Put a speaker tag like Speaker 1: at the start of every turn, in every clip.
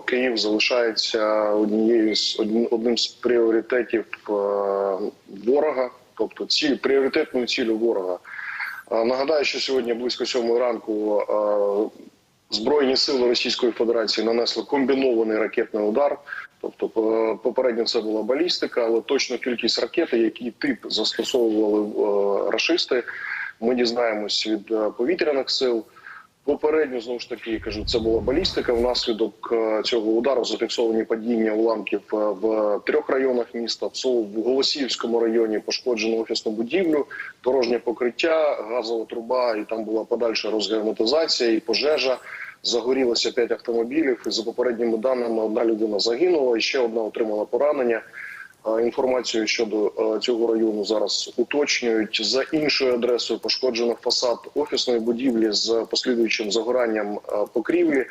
Speaker 1: Київ залишається однією з одним з пріоритетів е, ворога, тобто ціль пріоритетною ціллю ворога. Е, Нагадаю, що сьогодні близько сьомої ранку е, Збройні сили Російської Федерації нанесли комбінований ракетний удар. Тобто, попередньо це була балістика, але точно кількість ракет, і який тип застосовували рашисти, ми дізнаємось від повітряних сил. Попередньо знову ж таки кажу, це була балістика. Внаслідок е, цього удару зафіксовані падіння уламків е, в трьох районах міста. В в Голосіївському районі пошкоджено офісну будівлю, дорожнє покриття, газова труба, і там була подальша розгерметизація і пожежа. Загорілося п'ять автомобілів. І за попередніми даними одна людина загинула, і ще одна отримала поранення. Е, Інформацію щодо е, цього району зараз уточнюють за іншою адресою. Пошкоджено фасад офісної будівлі з послідуючим загоранням е, покрівлі.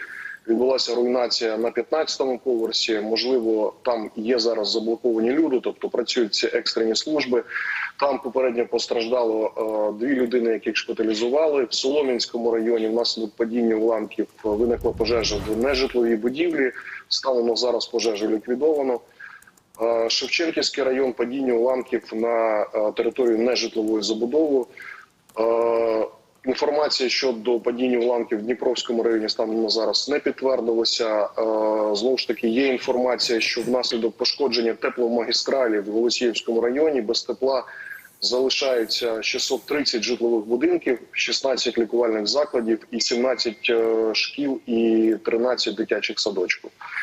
Speaker 1: Відбулася руйнація на 15-му поверсі. Можливо, там є зараз заблоковані люди, тобто працюють ці екстрені служби. Там попередньо постраждало дві людини, яких шпиталізували. В Солом'янському районі внаслідок падіння уламків виникла пожежа в нежитловій будівлі. Станом на зараз пожежу ліквідовано. Е, Шевченківський район падіння уламків на е, територію нежитлової забудови. Е, Інформація щодо падіння уламків в Дніпровському районі станом на зараз не підтвердилася. Знову ж таки, є інформація, що внаслідок пошкодження тепломагістралі в Голосіївському районі без тепла залишається 630 житлових будинків, 16 лікувальних закладів і 17 е, шкіл і 13 дитячих садочків.